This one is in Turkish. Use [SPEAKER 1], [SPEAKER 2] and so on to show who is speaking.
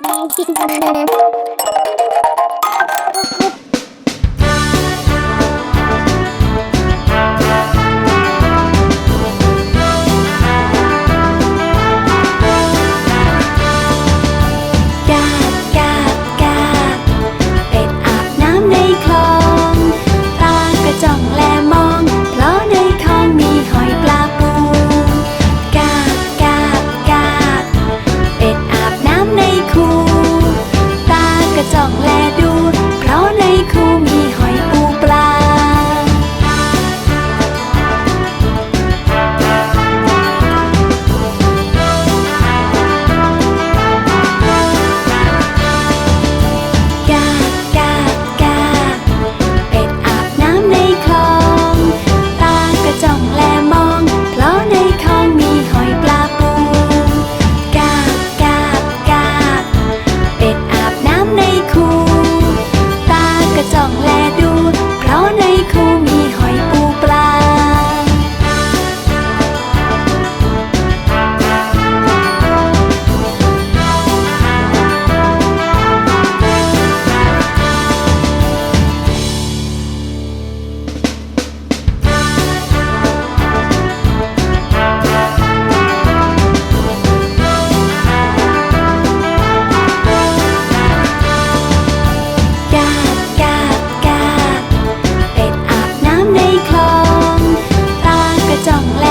[SPEAKER 1] Görüşmek üzere.
[SPEAKER 2] 向来